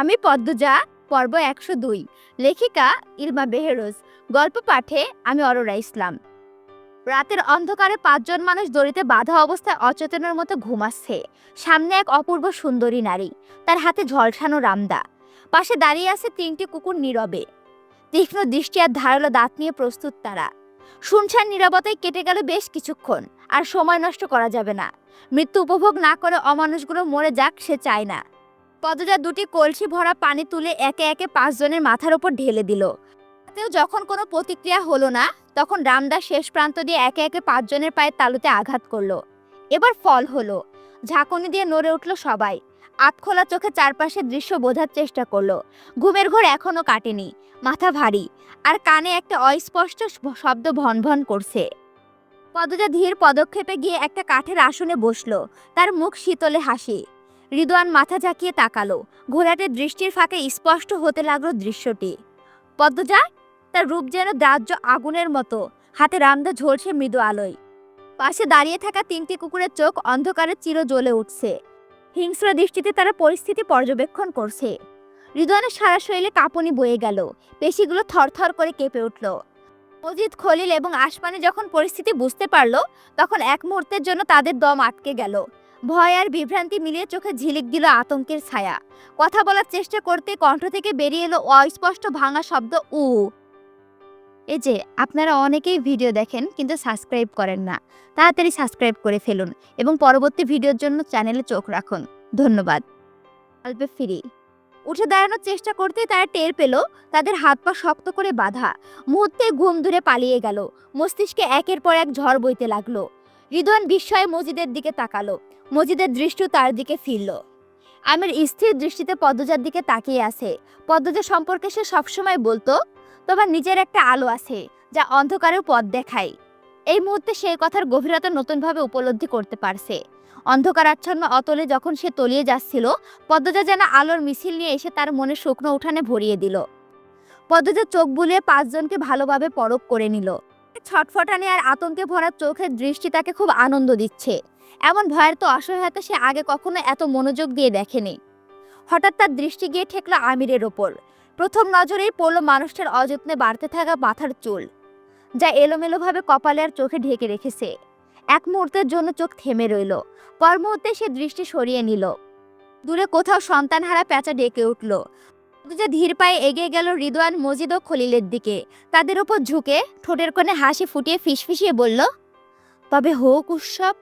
আমি পদ্মজা, পর্ব একশো দুই, লেখিকা ইলমা বেহেরোজ, গল্প পাঠে আমি অরোরা ইসলাম। রাতের অন্ধকারে পাঁচজন মানুষ দড়িতে বাধা অবস্থায় অচেতনের মতো ঘুমাচ্ছে সামনে এক অপূর্ব সুন্দরী নারী, তার হাতে ঝলসানো রামদা। পাশে দাঁড়িয়ে আছে তিনটি কুকুর নীরবে। তীক্ষ্ণ দৃষ্টি আর ধারালো দাঁত নিয়ে প্রস্তুত তারা। শুনছান নীরবতায় কেটে গেল বেশ কিছুক্ষণ, আর সময় নষ্ট করা যাবে না। মৃত্যু উপভোগ না করে অমানুষগুলো মরে যাক সে চায় না। পদজা দুটি কলসি ভরা পানি তুলে একে একে পাঁচজনের মাথার ওপর ঢেলে দিল। তাতেও যখন কোনো প্রতিক্রিয়া হলো না, তখন রামদাস শেষ প্রান্ত দিয়ে একে একে পাঁচজনের পায়ের তালুতে আঘাত করল। এবার ফল হলো। ঝাঁকুনি দিয়ে নড়ে উঠল সবাই। আতখোলা চোখে চারপাশের দৃশ্য বোঝার চেষ্টা করল। ঘুমের ঘোর এখনও কাটেনি। মাথা ভারী। আর কানে একটা অস্পষ্ট শব্দ ভন ভন করছে। পদজা ধীর পদক্ষেপে গিয়ে একটা কাঠের আসনে বসল। তার মুখ শীতলে হাসি। রিদওয়ান মাথা ঝাঁকিয়ে তাকালো। ঘোড়াটির দৃষ্টির ফাঁকে স্পষ্ট হতে লাগল দৃশ্যটি। পদ্মজা, তার রূপ যেন দাহ্য আগুনের মতো। হাতে রামদা ঝলসে মৃদু আলোয়। পাশে দাঁড়িয়ে থাকা তিনটি কুকুরের চোখ অন্ধকারে চির জ্বলে উঠছে। হিংস্র দৃষ্টিতে তারা পরিস্থিতি পর্যবেক্ষণ করছে। রিদওয়ানের সারা শরীরে কাঁপুনি বয়ে গেল। পেশিগুলো থরথর করে কেঁপে উঠল। মজিদ খলিল এবং আসমানি যখন পরিস্থিতি বুঝতে পারল, তখন এক মুহূর্তের জন্য তাদের দম আটকে গেল। ভয় আর বিভ্রান্তি মিলিয়ে চোখে ঝিলিক দিল আতঙ্কের ছায়া। কথা বলার চেষ্টা করতে কণ্ঠ থেকে বেরিয়ে এলো অস্পষ্ট ভাঙা শব্দ, উ। এই যে, আপনারা অনেকেই ভিডিও দেখেন কিন্তু সাবস্ক্রাইব করেন না। তাড়াতাড়ি সাবস্ক্রাইব করে ফেলুন এবং পরবর্তী ভিডিওর জন্য চ্যানেলে চোখ রাখুন। ধন্যবাদ। অল্পে ফিরি। উঠে দাঁড়ানোর চেষ্টা করতে তারা টের পেল তাদের হাত পা শক্ত করে বাঁধা। মুহূর্তে ঘুম ধরে পালিয়ে গেল। মস্তিষ্কে একের পর এক ঝড় বইতে লাগল। রিদওয়ান বিস্ময়ে মজিদের দিকে তাকালো। মজিদের দৃষ্টি তার দিকে ফিরল। আমির স্থির দৃষ্টিতে পদ্মজার দিকে তাকিয়ে আছে। পদ্মজা সম্পর্কে সে সবসময় বলতো, তোমার নিজের একটা আলো আছে, যা অন্ধকারেও পথ দেখায়। এই মুহূর্তে সেই কথার গভীরতা নতুনভাবে উপলব্ধি করতে পারছে। অন্ধকার অন্ধকারাচ্ছন্ন অতলে যখন সে তলিয়ে যাচ্ছিল, পদ্মজা যেন আলোর মিছিল নিয়ে এসে তার মনে শুকনো উঠানে ভরিয়ে দিল। পদ্মজা চোখ বুলিয়ে পাঁচজনকে ভালোভাবে পরখ করে নিল। ছটফটানি আর আতঙ্কে ভরা চোখের দৃষ্টি তাকে খুব আনন্দ দিচ্ছে। এমন ভয়ের তো অসহায়তা সে আগে কখনো এত মনোযোগ দিয়ে দেখেনি। হঠাৎ তার দৃষ্টি গিয়ে ঠেকলো আমিরের ওপর। প্রথম নজরেই পড়ল মানুষটার অযত্নে বাড়তে থাকা মাথার চুল, যা এলোমেলোভাবে কপালে আর চোখে ঢেকে রেখেছে। এক মুহূর্তের জন্য চোখ থেমে রইল। পর মুহূর্তে সে দৃষ্টি সরিয়ে নিল। দূরে কোথাও সন্তানহারা প্যাঁচা ডেকে উঠল। যে ধীর পায়ে এগিয়ে গেল রিদওয়ান মজিদ ও খলিলের দিকে। তাদের উপর ঝুঁকে ঠোঁটের কোণে হাসি ফুটিয়ে ফিসফিসিয়ে বলল, তবে হোক উৎসব।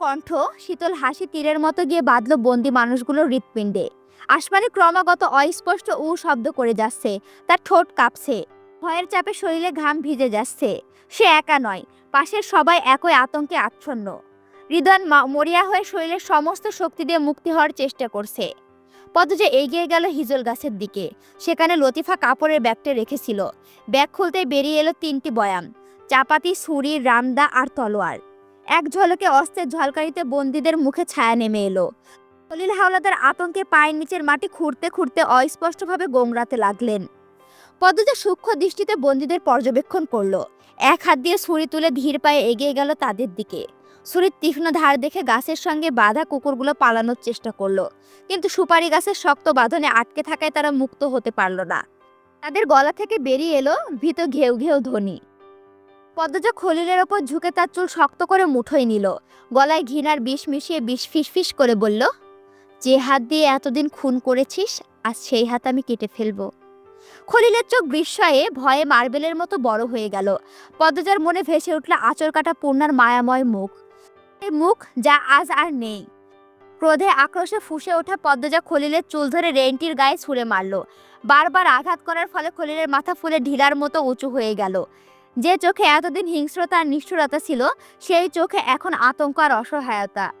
কণ্ঠ শীতল হাসি তীরের মতো গিয়ে বাঁধল বন্দি মানুষগুলোর হৃৎপিণ্ডে। আসমানে ক্রমাগত অস্পষ্ট উ শব্দ করে যাচ্ছে, তার ঠোঁট কাঁপছে। ভয়ের চাপে শরীরে ঘাম ভিজে যাচ্ছে। সে একা নয়, পাশের সবাই একই আতঙ্কে আচ্ছন্ন। হৃদয় মরিয়া হয়ে শরীরের সমস্ত শক্তি দিয়ে মুক্তি হওয়ার চেষ্টা করছে। পদজে এগিয়ে গেল হিজল গাছের দিকে, সেখানে লতিফা কাপড়ের ব্যাগটা রেখেছিল। ব্যাগ খুলতে বেরিয়ে এলো তিনটি বয়াম চাপাতি, ছুরি, রামদা আর তলোয়ার। এক ঝলকে অস্ত্রের ঝলকারিতে বন্দীদের মুখে ছায়া নেমে এলো। খলিল হাওলাদার আতঙ্কে পায়ের নিচের মাটি খুঁড়তে খুঁড়তে অস্পষ্টভাবে গোংরাতে লাগলেন। পদ্মজা সূক্ষ্ম দৃষ্টিতে বন্দীদের পর্যবেক্ষণ করল, এক হাত দিয়ে ছুরি তুলে ধীর পায়ে এগিয়ে গেল তাদের দিকে। ছুরির তীক্ষ্ণ ধার দেখে গাছের সঙ্গে বাঁধা কুকুরগুলো পালানোর চেষ্টা করল। কিন্তু সুপারি গাছের শক্ত বাঁধনে আটকে থাকায় তারা মুক্ত হতে পারল না। তাদের গলা থেকে বেরিয়ে এলো ভীত ঘেউ ঘেউ ধ্বনি। পদ্মজা খলিলের ওপর ঝুঁকে তার চুল শক্ত করে মুঠোয় নিল। গলায় ঘৃণার বিষ মিশিয়ে বিষ ফিসফিস করে বলল, যে হাত দিয়ে এতদিন খুন করেছিস, আজ সেই হাত আমি কেটে ফেলব। খলিলের চোখ বিস্ময়ে ভয়ে মার্বেলের মতো বড় হয়ে গেল। পদ্মজার মনে ভেসে উঠল আচর কাটা পূর্ণার মায়াময় মুখ। মুখ যা আজ আর নেই। ক্রোধে আক্রোশে ফুসে ওঠা পদ্মজা খলিলের চুল ধরে রেন্টির গায়ে ছুঁড়ে মারল। বারবার আঘাত করার ফলে খলিলের মাথা ফুলে ঢিলার মতো উঁচু হয়ে গেল। যে চোখে এতদিন হিংস্রতা আর নিষ্ঠুরতা ছিল, সেই চোখে এখন আতঙ্ক আর অসহায়তা।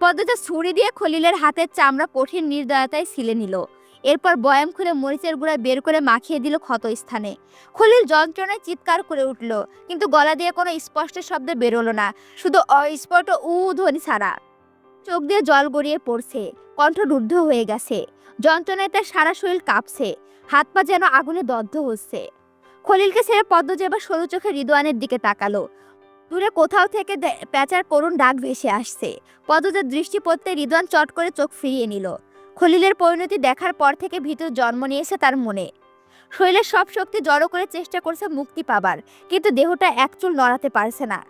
পদ্মজা ছুরি দিয়ে খলিলের হাতের চামড়া কঠিন নির্দয়তায় ছিলে নিল। এরপর বয়াম খুলে মরিচের গুঁড়া বের করে মাখিয়ে দিল ক্ষত স্থানে খলিল যন্ত্রণায় চিৎকার করে উঠল, কিন্তু গলা দিয়ে কোনো স্পষ্ট শব্দ বেরোলো না, শুধু অস্পষ্ট উ ধ্বনি ছাড়া। চোখ দিয়ে জল গড়িয়ে পড়ছে, কণ্ঠ রুদ্ধ হয়ে গেছে, যন্ত্রণায় তার সারা শরীর কাঁপছে, হাত পা যেন আগুনে দগ্ধ হচ্ছে। খলিলকে ছেড়ে পদ্মজা এবার সরু চোখে রিদওয়ানের দিকে তাকালো, দূরে কোথাও থেকে প্যাচার করুণ ডাক ভেসে আসছে। পদ্মজার দৃষ্টি পড়তে রিদওয়ান চট করে চোখ ফিরিয়ে নিল খলিলের পরিণতি দেখার পর থেকে ভিতর জন্ম নিয়েছে তার মনে। শরীরের সব শক্তি জড়ো করে চেষ্টা করছে মুক্তি পাবার, কিন্তু দেহটা একচুল নড়াতে পারছে না।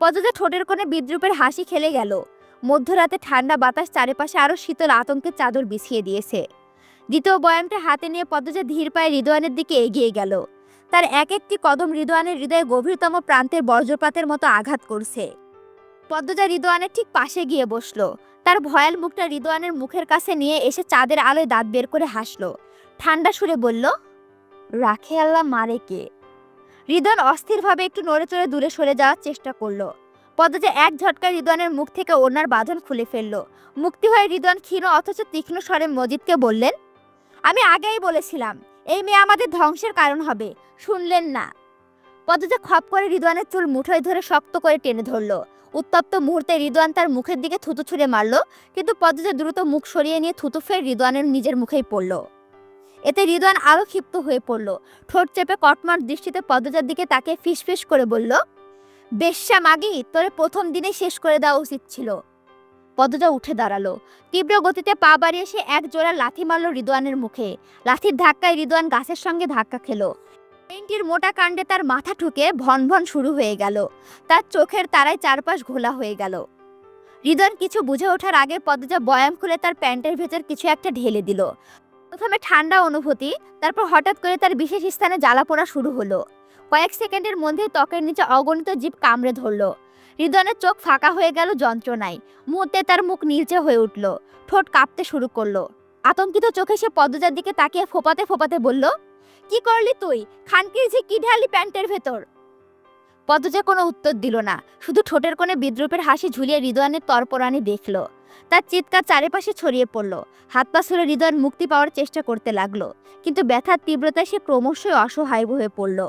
পদজা ঠোঁটের কোণে বিদ্রুপের হাসি খেলে গেল। মধ্যরাতে ঠান্ডা বাতাস চারিপাশে আরও শীতল আতঙ্কের চাদর বিছিয়ে দিয়েছে। দ্বিতীয় বয়ামটা হাতে নিয়ে পদ্মজা ধীর পায়ে রিদোয়ানের দিকে এগিয়ে গেল। তার এক একটি কদম রিদোয়ানের হৃদয়ে গভীরতম প্রান্তের বজ্রপাতের মতো আঘাত করছে। পদ্মজা হৃদয়ানের ঠিক পাশে গিয়ে বসল। তার ভয়াল মুখটা রিদোয়ানের মুখের কাছে নিয়ে এসে চাঁদের আলোয় দাঁত বের করে হাসলো। ঠান্ডা সুরে বলল, রাখে আল্লাহ মারে কে? রিদন অস্থিরভাবে একটু নড়ে চড়ে দূরে সরে যাওয়ার চেষ্টা করল। পদ্মজা এক ঝটকায় রিদওয়ানের মুখ থেকে ওনার বাঁধন খুলে ফেলল। মুক্তি হয়ে রিদওয়ান ক্ষীণ অথচ তীক্ষ্ণ স্বরে মজিদকে বললেন, আমি আগেই বলেছিলাম, এই মেয়ে আমাদের ধ্বংসের কারণ হবে, শুনলেন না। পদ্মজা খপ করে রিদওয়ানের চুল মুঠোয় ধরে শক্ত করে টেনে ধরলো। উত্তপ্ত মুহূর্তে রিদওয়ান তার মুখের দিকে থুতু ছুঁড়ে মারলো, কিন্তু পদ্মজা দ্রুত মুখ সরিয়ে নিয়ে থুতু ফের রিদওয়ানের নিজের মুখেই পড়ল। এতে রিদওয়ান আরও ক্ষিপ্ত হয়ে পড়ল। ঠোঁট চেপে কটমার দৃষ্টিতে পদ্মজার দিকে তাকে ফিসফিস করে বলল বেশ্যা মাগি তোরে প্রথম দিনে শেষ করে দেওয়া উচিত ছিল। পদ্মজা উঠে দাঁড়াল। তীব্র গতিতে পা বাড়িয়ে সে এক জোড়া লাথি মারল রিদওয়ানের মুখে। লাথির ধাক্কায় রিদওয়ান গাছের সঙ্গে ধাক্কা খেলো। পেন্টির মোটা কাণ্ডে তার মাথা ঠুকে ভন ভন শুরু হয়ে গেল। তার চোখের তারায় চারপাশ ঘোলা হয়ে গেল। রিদওয়ান কিছু বুঝে ওঠার আগে পদ্মজা বয়াম খুলে তার প্যান্টের ভেতর কিছু একটা ঢেলে দিল। প্রথমে ঠান্ডা অনুভূতি, তারপর হঠাৎ করে তার বিশেষ স্থানে জ্বালা পোড়া শুরু হলো। কয়েক সেকেন্ডের মধ্যেই ত্বকের নিচে অগণিত জীব কামড়ে ধরলো। হৃদয়ের চোখ ফাঁকা হয়ে গেল যন্ত্রণায়। মুহূর্তে তার মুখ নীলচে হয়ে উঠল। ঠোঁট কাঁপতে শুরু করল। আতঙ্কিত চোখে সে পদ্মজার দিকে তাকিয়ে ফোপাতে ফোপাতে বলল কি করলি তুই? খানকির ঝি কি ঢালি প্যান্টের ভেতর? পদ্মজা কোনো উত্তর দিল না। শুধু ঠোঁটের কোণে বিদ্রুপের হাসি ঝুলিয়ে হৃদয়ানের তরপরানি দেখল। তার চিৎকার চারিপাশে ছড়িয়ে পড়ল। হাত পা ছুড়ে হৃদয়ের মুক্তি পাওয়ার চেষ্টা করতে লাগল। কিন্তু ব্যথার তীব্রতায় সে ক্রমশই অসহায় হয়ে পড়ল।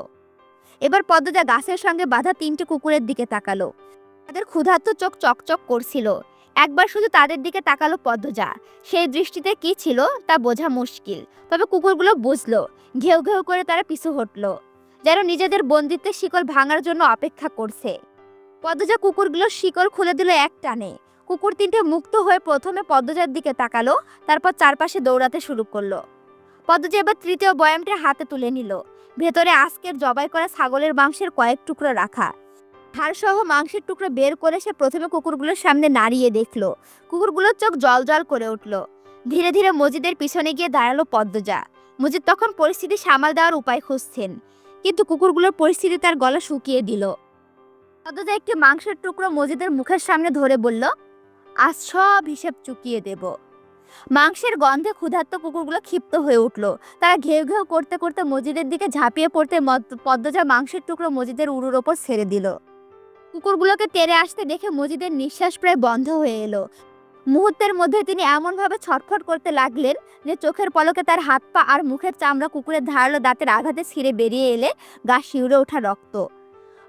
এবার পদ্মজা গাছের সঙ্গে বাঁধা তিনটে কুকুরের দিকে তাকালো। তাদের ক্ষুধার্ত চোখ চকচক করছিল। একবার শুধু তাদের দিকে তাকালো পদ্মজা। সেই দৃষ্টিতে কি ছিল তা বোঝা মুশকিল, তবে কুকুরগুলো বুঝলো, ঘেউ ঘেউ করে তারা পিছু হটলো, যেন নিজেদের বন্দিত্বের শিকল ভাঙার জন্য অপেক্ষা করছে। পদ্মজা কুকুরগুলোর শিকল খুলে দিল এক টানে। কুকুর তিনটে মুক্ত হয়ে প্রথমে পদ্মজার দিকে তাকালো, তারপর চারপাশে দৌড়াতে শুরু করল। পদ্মজা এবার তৃতীয় বয়ামটা হাতে তুলে নিল। ভেতরে আজকের জবাই করা ছাগলের মাংসের কয়েক টুকরো রাখা হাড়সহ মাংসের টুকরো বের করে সে প্রথমে কুকুরগুলোর সামনে নাড়িয়ে দেখল। কুকুরগুলোর চোখ জল জল করে উঠল। ধীরে ধীরে মজিদের পিছনে গিয়ে দাঁড়াল পদ্মজা। মজিদ তখন পরিস্থিতি সামাল দেওয়ার উপায় খুঁজছেন, কিন্তু কুকুরগুলোর পরিস্থিতি তার গলা শুকিয়ে দিল। পদ্মজা একটি মাংসের টুকরো মজিদের মুখের সামনে ধরে বলল, আজ সব হিসেব চুকিয়ে দেব। মাংসের গন্ধে ক্ষুধার্ত কুকুরগুলো ক্ষিপ্ত হয়ে উঠল। তারা ঘেউ ঘেউ করতে করতে মজিদের দিকে ঝাঁপিয়ে পড়তে পদ্মজা মাংসের টুকরো মজিদের উড়ুর ওপর ছেড়ে দিল। কুকুরগুলোকে তেড়ে আসতে দেখে মজিদের নিঃশ্বাস প্রায় বন্ধ হয়ে এলো। মুহূর্তের মধ্যে তিনি এমনভাবে ছটফট করতে লাগলেন যে চোখের পলকে তার হাত পা আর মুখের চামড়া কুকুরের ধারালো দাঁতের আঘাতে ছিঁড়ে বেরিয়ে এলে গা শিউরে ওঠা রক্ত।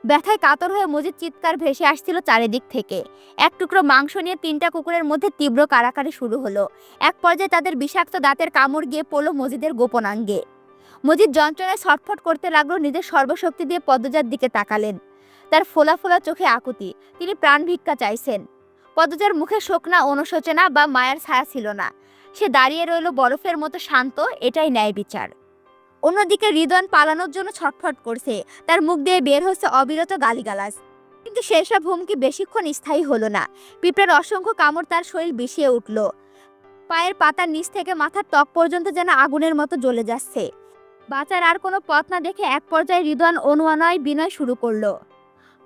ব্যথায় কাতর হয়ে মজিদ চিৎকার ভেসে আসছিল চারিদিক থেকে। এক টুকরো মাংস নিয়ে তিনটা কুকুরের মধ্যে তীব্র কারাকারি শুরু হলো। এক পর্যায়ে তাদের বিষাক্ত দাঁতের কামড় গিয়ে পড়ল মজিদের গোপনাঙ্গে। মজিদ যন্ত্রণায় ছটফট করতে লাগল, নিজের সর্বশক্তি দিয়ে পদ্মজার দিকে তাকালেন। তার ফোলা ফোলা চোখে আকুতি। তিনি প্রাণ ভিক্ষা চাইছেন। পদজার মুখে শোকনা অনুশোচনা বা মায়ার ছায়া ছিল না। সে দাঁড়িয়ে রইল বরফের মতো শান্ত, এটাই ন্যায় বিচার। অন্যদিকে হৃদয়ন পালানোর জন্য ছটফট করছে। তার মুখ দিয়ে বের হচ্ছে অবিরত গালিগালাজ। কিন্তু সেসব হুমকি বেশিক্ষণ স্থায়ী হলো না। পিঁপড়ার অসংখ্য কামড় তার শরীর বিষিয়ে উঠল। পায়ের পাতার নিচ থেকে মাথার ত্বক পর্যন্ত যেন আগুনের মতো জ্বলে যাচ্ছে। বাঁচার আর কোনো পথ না দেখে এক পর্যায়ে হৃদয়ন অনুয়ানয় বিনয় শুরু করল।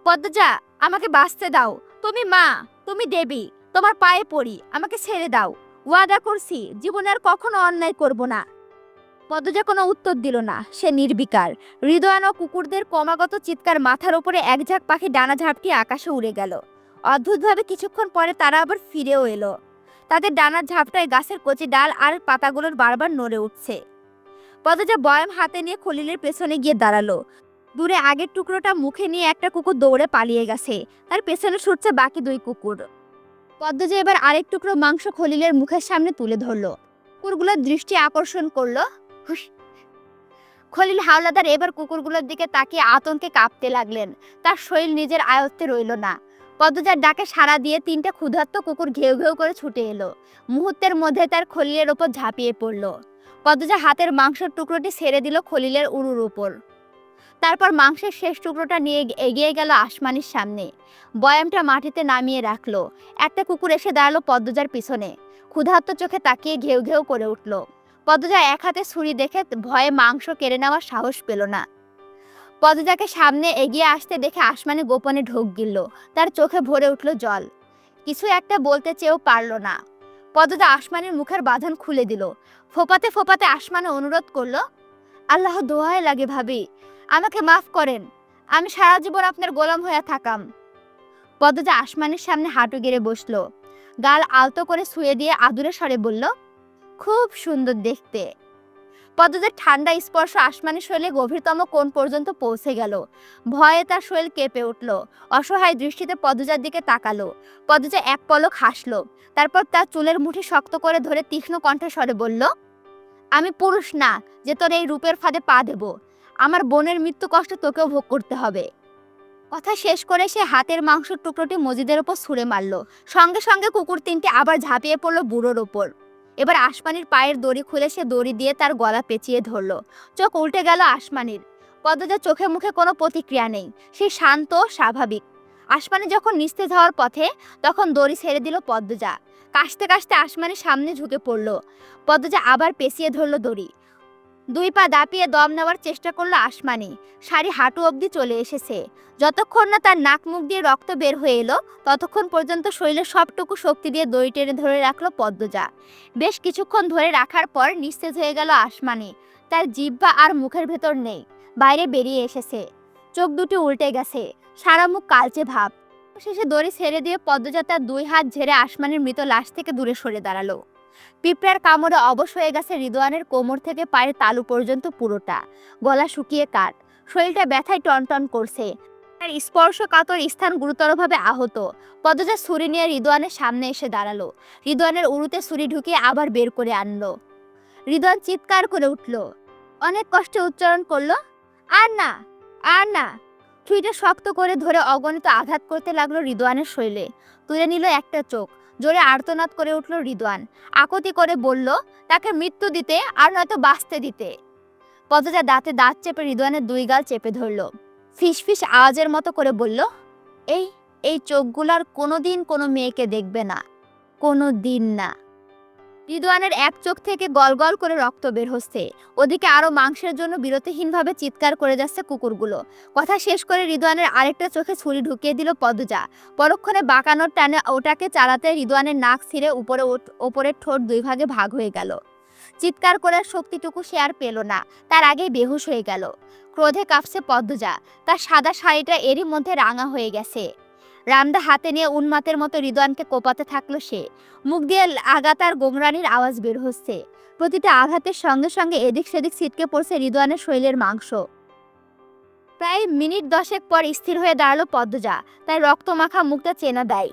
পদ্মজা, আমাকে বাঁচতে দাও। তুমি মা, তুমি দেবী, তোমার পায়ে পড়ি, আমাকে ছেড়ে দাও। ওয়াদা করছি, জীবনে আর কখনো অন্যায় করব না। পদ্মজা কোনো উত্তর দিল না। সে নির্বিকার। হৃদয়ান ও কুকুরদের ক্রমাগত চিৎকার মাথার ওপরে এক ঝাঁক পাখি ডানা ঝাপটি আকাশে উড়ে গেল। অদ্ভুতভাবে কিছুক্ষণ পরে তারা আবার ফিরেও এলো। তাদের ডানার ঝাপটায় গাছের কচি ডাল আর পাতাগুলোর বারবার নড়ে উঠছে। পদ্মজা বয়াম হাতে নিয়ে খলিলের পেছনে গিয়ে দাঁড়াল। দূরে আগের টুকরোটা মুখে নিয়ে একটা কুকুর দৌড়ে পালিয়ে গেছে। তার পেছনে ছুটছে বাকি দুই কুকুর। পদ্মজা এবার আরেক টুকরো মাংস খলিলের মুখের সামনে তুলে ধরলো। কুকুরগুলোর দৃষ্টি আকর্ষণ করল। খলিল হাওলাদার এবার কুকুরগুলোর দিকে তাকিয়ে আতঙ্কে কাঁপতে লাগলেন। তার শরীর নিজের আয়ত্তে রইল না। পদ্মজার ডাকে সাড়া দিয়ে তিনটা ক্ষুধার্ত কুকুর ঘেউ ঘেউ করে ছুটে এলো। মুহূর্তের মধ্যে তার খলিলের ওপর ঝাঁপিয়ে পড়ল। পদ্মজা হাতের মাংসের টুকরোটি ছেড়ে দিল খলিলের উরুর উপর তারপর মাংসের শেষ টুকরোটা নিয়ে এগিয়ে গেল আসমানির সামনে। বয়ামটা মাটিতে নামিয়ে রাখল। একটা কুকুর এসে দাঁড়াল পদ্মজার পিছনে। ক্ষুধার্ত চোখে তাকিয়ে ঘেউ ঘেউ করে উঠল। পদ্মজা এক হাতে ছুরি দেখে ভয়ে মাংস কেড়ে নেওয়ার সাহস পেল না। পদ্মজাকে সামনে এগিয়ে আসতে দেখে আসমানি গোপনে ঢোক গিলল। তার চোখে ভরে উঠল জল। কিছু একটা বলতে চেয়েও পারল না। পদ্মজা আসমানের মুখের বাঁধন খুলে দিল। ফোপাতে ফোপাতে আসমানে অনুরোধ করল, আল্লাহ দোয়ায় লাগে ভাবি। আমাকে মাফ করেন। আমি সারা জীবন আপনার গোলাম হয়ে থাকাম। পদ্মজা আসমানের সামনে হাঁটু গেড়ে বসল। গাল আলতো করে শুয়ে দিয়ে আদুরে স্বরে বলল, খুব সুন্দর দেখতে। পদ্মজার ঠান্ডা স্পর্শ আসমানের শরীরে গভীরতম কোণ পর্যন্ত পৌঁছে গেল। ভয়ে তার শরীর কেঁপে উঠল। অসহায় দৃষ্টিতে পদ্মজার দিকে তাকালো। পদ্মজা এক পলক হাসলো। তারপর তার চুলের মুঠি শক্ত করে ধরে তীক্ষ্ণ কণ্ঠে স্বরে বলল, আমি পুরুষ না, যে তোর এই রূপের ফাঁদে পা দেব। আমার বোনের মৃত্যু কষ্ট তোকেও ভোগ করতে হবে। কথা শেষ করে সে হাতের মাংসের টুকরোটি মজিদের ওপর ছুঁড়ে মারল। সঙ্গে সঙ্গে কুকুর তিনটি আবার ঝাঁপিয়ে পড়ল বুড়োর ওপর। এবার আসমানির পায়ের দড়ি খুলে সে দড়ি দিয়ে তার গলা পেঁচিয়ে ধরলো। চোখ উল্টে গেল আসমানির। পদ্মজার চোখে মুখে কোনো প্রতিক্রিয়া নেই। সে শান্ত, স্বাভাবিক। আসমানি যখন নিস্তেজ হওয়ার পথে, তখন দড়ি ছেড়ে দিল পদ্মজা। কাশতে কাশতে আসমানির সামনে ঝুঁকে পড়ল। পদ্মজা আবার পেঁচিয়ে ধরলো দড়ি। দুই পা দাপিয়ে দম নেওয়ার চেষ্টা করল আসমানি। শাড়ি হাঁটু অবধি চলে এসেছে। যতক্ষণ না তার নাক মুখ দিয়ে রক্ত বের হয়ে এলো, ততক্ষণ পর্যন্ত শরীরের সবটুকু শক্তি দিয়ে দড়ি টেনে ধরে রাখল পদ্মজা। বেশ কিছুক্ষণ ধরে রাখার পর নিস্তেজ হয়ে গেল আসমানি। তার জিহ্বা আর মুখের ভেতর নেই। বাইরে বেরিয়ে এসেছে। চোখ দুটি উল্টে গেছে। সারা মুখ কালচে ভাব। শেষে দড়ি ছেড়ে দিয়ে পদ্মজা তার দুই হাত ঝেড়ে আসমানের মৃত লাশ থেকে দূরে সরে দাঁড়াল। পিঁপড়ার কামড়ে অবশ হয়ে গেছে রিদোয়ানের কোমর থেকে পায়ের তালু পর্যন্ত পুরোটা। গলা শুকিয়ে কাট শরীরটা ব্যথায় টনটন করছে। তার স্পর্শকাতর স্থান গুরুতরভাবে আহত। পদজা ছুরি নিয়ে রিদোয়ানের সামনে এসে দাঁড়াল। রিদোয়ানের উড়ুতে ছুরি ঢুকিয়ে আবার বের করে আনলো। রিদোয়ান চিৎকার করে উঠল, অনেক কষ্টে উচ্চারণ করল? আর না আর না। ছুরিটা শক্ত করে ধরে অগণিত আঘাত করতে লাগল রিদোয়ানের শৈলে তুলে নিল একটা চোখ। জোরে আর্তনাদ করে উঠল রিদোয়ান। আকতি করে বলল, তাকে মৃত্যু দিতে আর নয়তো বাঁচতে দিতে। পদজা দাঁতে দাঁত চেপে রিদোয়ানের দুই গাল চেপে ধরল। ফিসফিস আওয়াজের মতো করে বলল, এই এই চোখগুলার কোনো দিন কোনো মেয়েকে দেখবে না। কোনো দিন না। রিদোয়ানের এক চোখ থেকে গলগল করে রক্ত বের হচ্ছে। ওদিকে আরও মাংসের জন্য বিরতিহীনভাবে চিৎকার করে যাচ্ছে কুকুরগুলো। কথা শেষ করে রিদোয়ানের আরেকটা চোখে ছুরি ঢুকিয়ে দিল পদজা। পরক্ষণে বাঁকানোর টানে ওটাকে চালাতে রিদোয়ানের নাক ছিঁড়ে উপরে ওপরের ঠোঁট দুই ভাগে ভাগ হয়ে গেল। চিৎকার করার শক্তিটুকু সে আর পেল না, তার আগেই বেহুশ হয়ে গেল। ক্রোধে কাঁপছে পদ্মজা তার সাদা শাড়িটা এরই মধ্যে রাঙা হয়ে গেছে। রামদা হাতে নিয়ে উন্মাতের মতো রিদওয়ানকে কোপাতে থাকল সে। মুখ দিয়ে আগাতার গোমরানির আওয়াজ বের হচ্ছে। প্রতিটা আঘাতের সঙ্গে সঙ্গে এদিক সেদিক ছিটকে পড়ছে রিদওয়ানের শৈলের মাংস। প্রায় মিনিট দশেক পর স্থির হয়ে দাঁড়াল পদ্মজা। তাই রক্তমাখা মুখটা চেনা দেয়।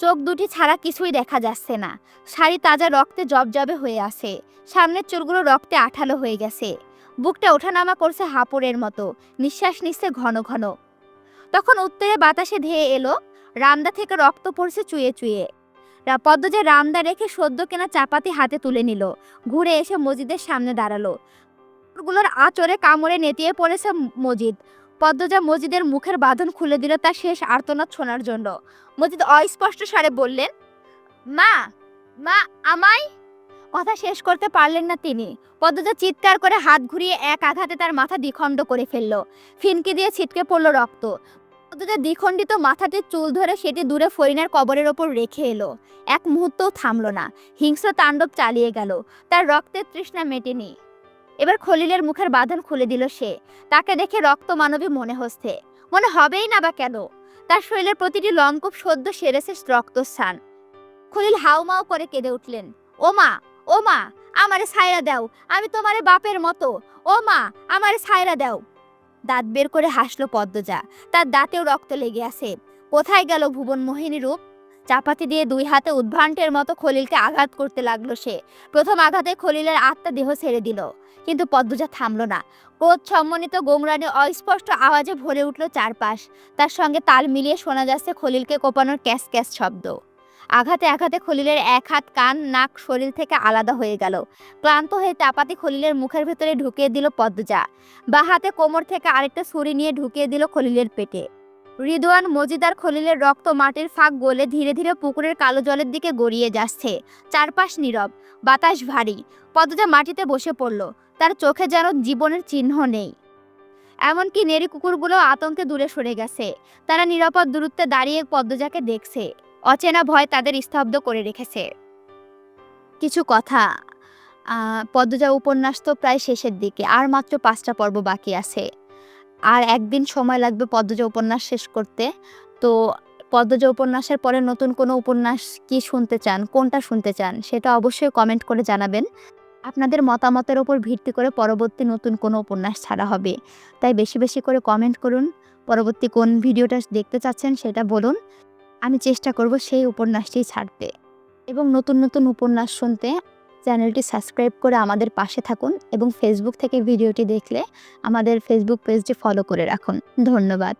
চোখ দুটি ছাড়া কিছুই দেখা যাচ্ছে না। শাড়ি তাজা রক্তে জবজবে হয়ে আছে। সামনের চুলগুলো রক্তে আঠালো হয়ে গেছে। বুকটা ওঠানামা করছে হাঁপড়ের মতো। নিঃশ্বাস নিচ্ছে ঘন ঘন। তখন উত্তরে বাতাসে ধেয়ে এলো রামদা থেকে রক্ত পড়ছে চুয়ে চুয়ে। পদ্মজা রামদা রেখে সদ্য কেনা চাপাতি হাতে তুলে নিল। ঘুরে এসে মজিদের সামনে দাঁড়াল। গুলোর আচরে কামড়ে নেতিয়ে পড়েছে মজিদ পদ্মজা মজিদের মুখের বাঁধন খুলে দিল তার শেষ আর্তনাদ শোনার জন্য। মজিদ অস্পষ্ট স্বরে বললেন, মা মা, আমায়? কথা শেষ করতে পারলেন না তিনি। পদ্মজা চিৎকার করে হাত ঘুরিয়ে এক আঘাতে তার মাথা দ্বিখণ্ড করে ফেলল। ফিনকি দিয়ে ছিটকে পড়ল রক্ত। পদ্মজা দ্বিখণ্ডিত মাথাটির চুল ধরে সেটি দূরে ফরিনার কবরের ওপর রেখে এলো। এক মুহূর্তও থামলো না। হিংস্র তাণ্ডব চালিয়ে গেল। তার রক্তের তৃষ্ণা মেটেনি। এবার খলিলের মুখের বাঁধন খুলে দিল সে। তাকে দেখে রক্ত মানবী মনে হচ্ছে। মনে হবেই না বা কেন? তার শরীরের প্রতিটি লঙ্কূপ সদ্য সেরেছে রক্তস্থান। খলিল হাউমাউ করে কেঁদে উঠলেন, ও মা ও মা, আমারে ছায়রা দাও। আমি তোমারে বাপের মতো। ও মা, আমারে ছায়রা দাও। দাঁত বের করে হাসলো পদ্মজা। তার দাঁতেও রক্ত লেগে আছে। কোথায় গেল ভুবন মোহিনী রূপ? চাপাতি দিয়ে দুই হাতে উদ্ভ্রান্তের মতো খলিলকে আঘাত করতে লাগল সে। প্রথম আঘাতে খলিলের আত্মা দেহ ছেড়ে দিল। কিন্তু পদ্মজা থামলো না। ক্রোধ সম্মানিত গোমরানি অস্পষ্ট আওয়াজে ভরে উঠল চারপাশ। তার সঙ্গে তাল মিলিয়ে শোনা যাচ্ছে খলিলকে কোপানোর ক্যাস ক্যাস শব্দ। আঘাতে আঘাতে খলিলের এক হাত কান, নাক, শরীর থেকে আলাদা হয়ে গেল। ক্লান্ত হয়ে চাপাতি খলিলের মুখের ভেতরে ঢুকিয়ে দিল পদ্মজা। বা হাতে কোমর থেকে আরেকটা ছুরি নিয়ে ঢুকিয়ে দিল খলিলের পেটে। রিদওয়ান মজিদার খলিলের রক্ত মাটির ফাঁক গলে ধীরে ধীরে পুকুরের কালো জলের দিকে গড়িয়ে যাচ্ছে। চারপাশ নীরব, বাতাস ভারী। পদ্মজা মাটিতে বসে পড়ল। তার চোখে যেন জীবনের চিহ্ন নেই। এমনকি নেড়ি কুকুরগুলো আতঙ্কে দূরে সরে গেছে। তারা নিরাপদ দূরত্বে দাঁড়িয়ে পদ্মজাকে দেখছে। অচেনা ভয় তাদের স্তব্ধ করে রেখেছে। কিছু কথা পদ্মজা উপন্যাস তো প্রায় শেষের দিকে, আর মাত্র পাঁচটা পর্ব বাকি আছে। আর একদিন সময় লাগবে পদ্মজা উপন্যাস শেষ করতে। তো পদ্মজা উপন্যাসের পরে নতুন কোনো উপন্যাস কি শুনতে চান, কোনটা শুনতে চান, সেটা অবশ্যই কমেন্ট করে জানাবেন। আপনাদের মতামতের ওপর ভিত্তি করে পরবর্তী নতুন কোনো উপন্যাস ছাড়া হবে। তাই বেশি বেশি করে কমেন্ট করুন। পরবর্তী কোন ভিডিওটা দেখতে চাচ্ছেন সেটা বলুন। আমি চেষ্টা করব সেই উপন্যাসটি ছাড়তে। এবং নতুন নতুন উপন্যাস শুনতে চ্যানেলটি সাবস্ক্রাইব করে আমাদের পাশে থাকুন এবং ফেসবুক থেকে ভিডিওটি দেখলে আমাদের ফেসবুক পেজটি ফলো করে রাখুন। ধন্যবাদ।